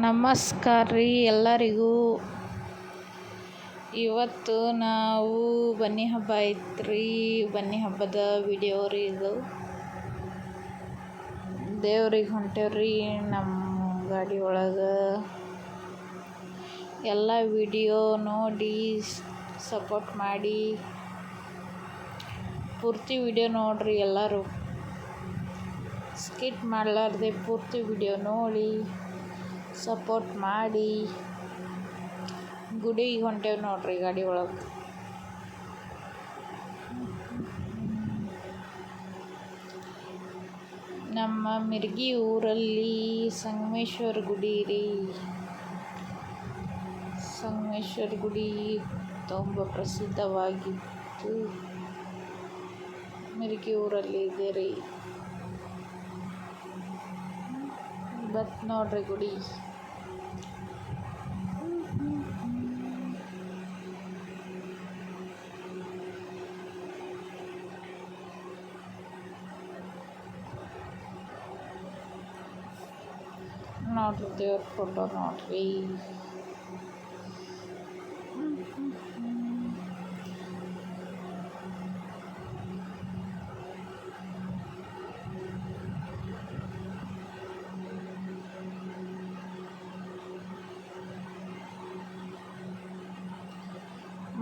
ನಮಸ್ಕಾರ ರೀ ಎಲ್ಲರಿಗೂ. ಇವತ್ತು ನಾವು ಬನ್ನಿ ಹಬ್ಬ ಐತ್ರಿ. ಬನ್ನಿ ಹಬ್ಬದ ವಿಡಿಯೋ ರೀ ಇದು. ದೇವ್ರಿಗೆ ಹೊಂಟೇವ್ರಿ ನಮ್ಮ ಗಾಡಿ ಒಳಗೆ. ಎಲ್ಲ ವಿಡಿಯೋ ನೋಡಿ ಸಪೋರ್ಟ್ ಮಾಡಿ. ಪೂರ್ತಿ ವಿಡಿಯೋ ನೋಡ್ರಿ ಎಲ್ಲರೂ. ಸ್ಕಿಟ್ ಮಾಡಲಾರ್ದೆ ಪೂರ್ತಿ ವಿಡಿಯೋ ನೋಡಿ. ಸಪೋರ್ಟ್ ಮಾಡಿ. ಗುಡಿಗೆ ಹೊಂಟೇವಿ ನೋಡ್ರಿ ಗಾಡಿ ಒಳಗೆ. ನಮ್ಮ ಮಿರ್ಗಿ ಊರಲ್ಲಿ ಸಂಗಮೇಶ್ವರ ಗುಡಿ ರೀ. ಸಂಗಮೇಶ್ವರ ಗುಡಿ ತುಂಬ ಪ್ರಸಿದ್ಧವಾಗಿತ್ತು. ಮಿರ್ಗಿ ಊರಲ್ಲಿ ಇದೆ ರೀ. ಬತ್ ನೋಡ್ರಿ ಗುಡಿ. ನೋಡ್ರಿ ದೇವ್ರ ಫೋಟೋ ನೋಡ್ರಿ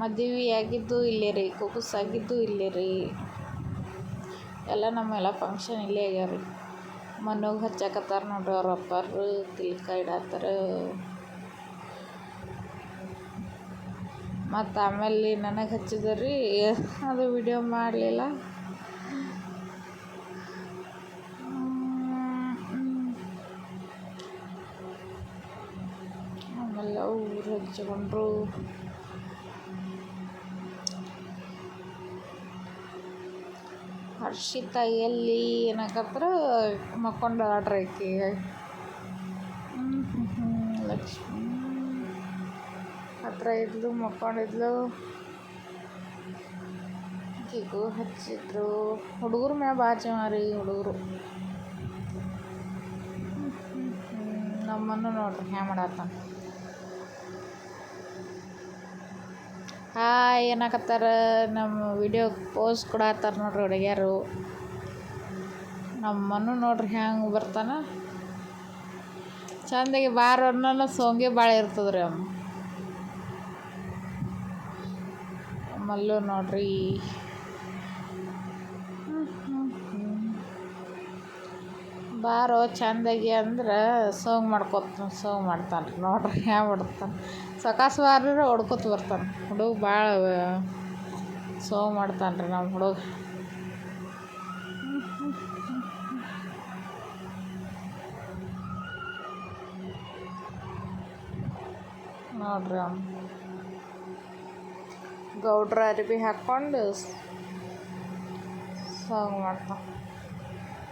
ಮದುವೆ ಆಗಿದ್ದು ಇಲ್ಲೇ ರೀ ಕುಬುಸ್ ಆಗಿದ್ದು ಇಲ್ಲೇ ರೀ ಎಲ್ಲ ನಮ್ಮೆಲ್ಲ ಫಂಕ್ಷನ್ ಇಲ್ಲೇ ಆಗ್ಯಾವ ರೀ ಮನೋಗೆ ಹಚ್ಚಾಕತ್ತಾರ ನೋಡ್ರಿ ಅವ್ರ ಅಪ್ಪಾರು ತಿಲ್ಕ ಇಡತ್ತಾರ ಮತ್ತು ಆಮೇಲೆ ನನಗೆ ಹಚ್ಚಿದ ರೀ ಅದು ವಿಡಿಯೋ ಮಾಡಲಿಲ್ಲ. ಆಮೇಲೆ ಊರು ಹಚ್ಕೊಂಡ್ರು. ಹರ್ಷಿತಾ ಎಲ್ಲಿ ಏನಕತ್ರ ಮಕ್ಕೊಂಡಾಳ್ರಿ ಆಕಿ ಲಕ್ಷ್ಮಿ. ಹತ್ರ ಇದ್ಲು ಮಕ್ಕೊಂಡಿದ್ಲು ಕಿಗು ಹಚ್ಚಿದ್ರು. ಹುಡುಗರು ಮ್ಯಾ ಬಾಜು ರೀ ಹುಡುಗರು. ನಮ್ಮನ್ನು ನೋಡ್ರಿ ಹ್ಯಾ ಮಾಡತ್ತಾನ ಹಾಯ್, ಏನಾಕತ್ತಾರ? ನಮ್ಮ ವಿಡಿಯೋ ಪೋಸ್ ಕೊಡತ್ತಾರ ನೋಡ್ರಿ ಹುಡುಗಿಯರು. ನಮ್ಮ ಮನು ನೋಡ್ರಿ ಹೆಂಗೆ ಬರ್ತಾನ. ಚಂದಾಗಿ ಬಾರ ಅನ್ನೋ ಸೋಂಗೆ ಭಾಳ ಇರ್ತದ್ರಿ ಅಮ್ಮ ಮಲ್ಲು ನೋಡ್ರಿ. ಬಾರೋ ಚಂದಾಗಿ ಅಂದ್ರೆ ಸೋಂಗ್ ಮಾಡ್ಕೊತ, ಸೋಂಗ್ ಮಾಡ್ತಾನೆ ನೋಡ್ರಿ ಹ್ಯಾಂಗ ಬಿಡ್ತಾನೆ ಸಕಾಸ ಬಾರ್ರೆ ಹೊಡ್ಕೊತ ಬರ್ತಾನೆ ಹುಡುಗ ಭಾಳ ಸೋಂಗ್ ಮಾಡ್ತಾನೆ ರೀ ನಮ್ಮ ಹುಡುಗ. ನೋಡ್ರಿ ಅವ್ನು. ಗೌಡ್ರ ಅರಿಬಿ ಹಾಕ್ಕೊಂಡು ಸಾಂಗ್ ಮಾಡ್ತಾನೆ.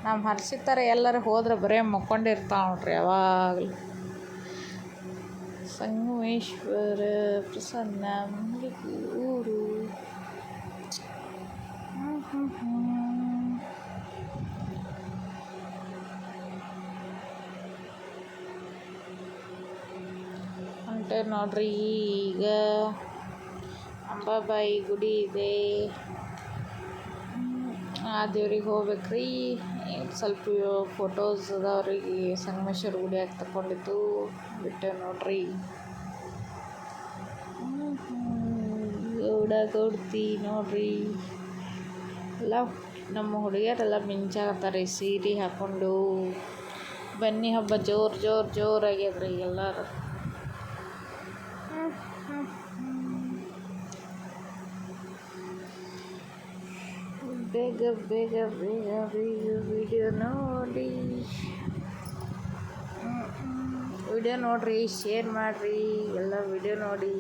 ನಮ್ಮ ಹರ್ಷಿತರ ಎಲ್ಲರೂ ಹೋದ್ರೆ ಬರೇ ಮಕ್ಕೊಂಡಿರ್ತಾವೆ ನೋಡ್ರಿ ಯಾವಾಗಲೂ. ಸಂಗಮೇಶ್ವರ ಪ್ರಸನ್ನ ಮಿರ್ಗಿ ಊರು ಹೊಂಟೆ ನೋಡ್ರಿ ಈಗ ಅಂಬಾಬಾಯಿ ಗುಡಿ ಇದೆ ಆ ದೇವ್ರಿಗೆ ಹೋಗ್ಬೇಕ್ರಿ ಸ್ವಲ್ಪ ಫೋಟೋಸ್ ಅದಾವ್ರಿಗೆ ಸಂಗಮೇಶ್ವರ ಗುಡಿಯಾಗ ತಗೊಂಡಿದ್ದು ಬಿಟ್ಟೆ ನೋಡ್ರಿ. ಗೌಡ ಗೌಡ್ತಿ ನೋಡ್ರಿ. ಎಲ್ಲ ನಮ್ಮ ಹುಡುಗಿಯರೆಲ್ಲ ಮಿಂಚಾಗತ್ತಾರೆ ಸೀರೆ ಹಾಕ್ಕೊಂಡು ಬನ್ನಿ ಹಬ್ಬ, ಜೋರು ಜೋರು, ಜೋರಾಗ್ಯದ್ರಿ ಎಲ್ಲರೂ. ಬೇಗ ಬೇಗ ಬೇಗ ಬೇಗ ವಿಡಿಯೋ ನೋಡಿ ವಿಡಿಯೋ ನೋಡಿರಿ ಶೇರ್ ಮಾಡಿರಿ, ಎಲ್ಲ ವಿಡಿಯೋ ನೋಡಿ.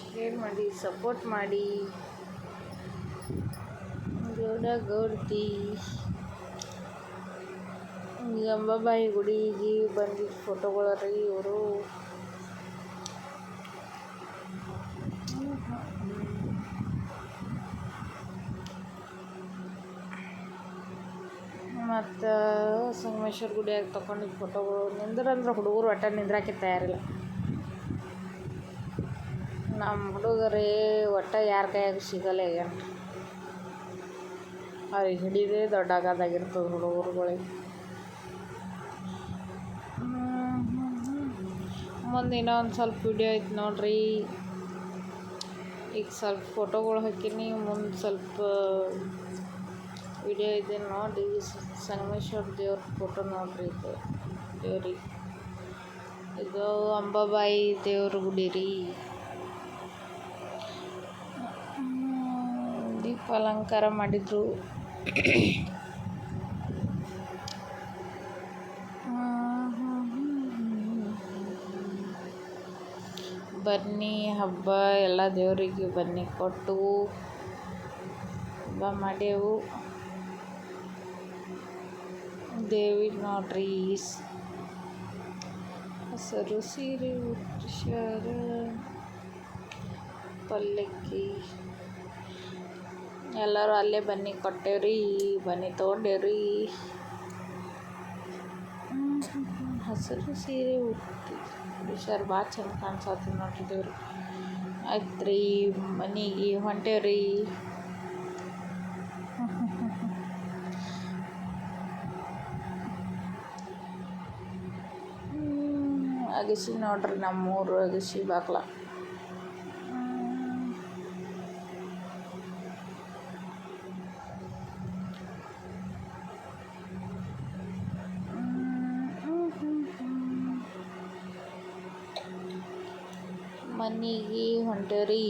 ಶೇರ್ ಮಾಡಿ ಸಪೋರ್ಟ್ ಮಾಡಿ. ಗೌಡ, ಗೌಡತಿ. ಅಂಬಾಬಾಯಿ ಗುಡಿಗೆ ಬಂದಿದ್ದ ಫೋಟೋಗಳ ರೀ ಇವರು. ಮತ್ತು ಸಂಗಮೇಶ್ವರ ಗುಡಿಯಾಗ ತಗೊಂಡಿದ್ದ ಫೋಟೋಗಳು ನಿಂದ್ರಂದ್ರೆ ಹುಡುಗರು ಒಟ್ಟ ನಿಂದ್ರಾಕೆ ತಯಾರಿಲ್ಲ. ನಮ್ಮ ಹುಡುಗರೇ, ಒಟ್ಟ ಯಾರ ಕೈಯಾಗ ಸಿಗಲ್ಲ ಈಗ. ಅವ್ರಿಗೆ ಹಿಡಿದೇ ದೊಡ್ಡಾಗದಾಗಿರ್ತದೆ ಹುಡುಗರುಗಳಿಗೆ ಮುಂದೆ ಇನ್ನೊಂದು ಸ್ವಲ್ಪ ವಿಡಿಯೋ ಐತೆ ನೋಡ್ರಿ. ಈಗ ಸ್ವಲ್ಪ ಫೋಟೋಗಳು ಹಾಕೀನಿ, ಮುಂದೆ ಸ್ವಲ್ಪ ವಿಡಿಯೋ ಇದೆ ನೋಡಿ ಸಂಗಮೇಶ್ವರ ದೇವ್ರ ಫೋಟೋ ನೋಡ್ರಿ ಇದು. ದೇವ್ರಿಗೆ ಇದು ಅಂಬಾಬಾಯಿ ದೇವ್ರ ಗುಡಿ ರೀ. ದೀಪ ಅಲಂಕಾರ ಮಾಡಿದ್ರು. ಬನ್ನಿ ಹಬ್ಬ, ಎಲ್ಲ ದೇವರಿಗೆ ಬನ್ನಿ ಕೊಟ್ಟು ಹಬ್ಬ ಮಾಡ್ಯೆವು. ದೇವಿ ನೋಡ್ರಿ ಸ್- ಹಸಿರು ಸೀರೆ ಉಟ್ಸ್ಯಾರ ಪಲ್ಲಕ್ಕಿ ಎಲ್ಲರೂ ಅಲ್ಲೇ ಬನ್ನಿ ಕೊಟ್ಟೇವ್ರಿ ಬನ್ನಿ ತೊಗೊಂಡೇವ್ರಿ ಹಸಿರು ಸೀರೆ ಉಟ್ಟಿ ಹುಷಾರು ಭಾಳ ಚಂದ ಕಾಣಿಸತ್ತಿ ನೋಡ್ರಿ ದೇವ್ರು ಆಯ್ತು ರೀ ಮನೆಗೆ ಹೊಂಟೇವ್ರಿ ಅಗಸಿ ನೋಡ್ರಿ ನಮ್ಮೂರು ಅಗಸಿ ಬಾಗ್ಲ. ಮನೆಗೆ ಹೊಂಟೇವ್ರಿ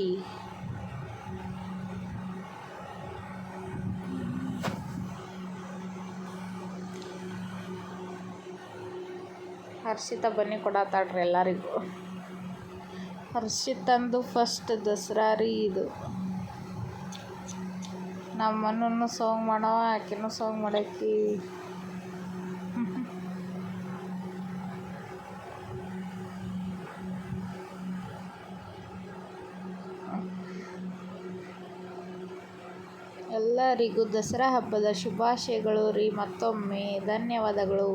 ಹರ್ಷಿತ ಬನ್ನಿ ಕೊಡತ್ತಾಳ್ರಿ ಎಲ್ಲರಿಗೂ. ಹರ್ಷಿತಂದು ಫಸ್ಟ್ ದಸರಾ ರೀ ಇದು. ನಮ್ಮನ್ನು ಸಾಂಗ್ ಮಾಡೋ ಆಕಿನೂ ಸಾಂಗ್ ಮಾಡಾಕಿ. ಎಲ್ಲರಿಗೂ ದಸರಾ ಹಬ್ಬದ ಶುಭಾಶಯಗಳು ರೀ, ಮತ್ತೊಮ್ಮೆ ಧನ್ಯವಾದಗಳು.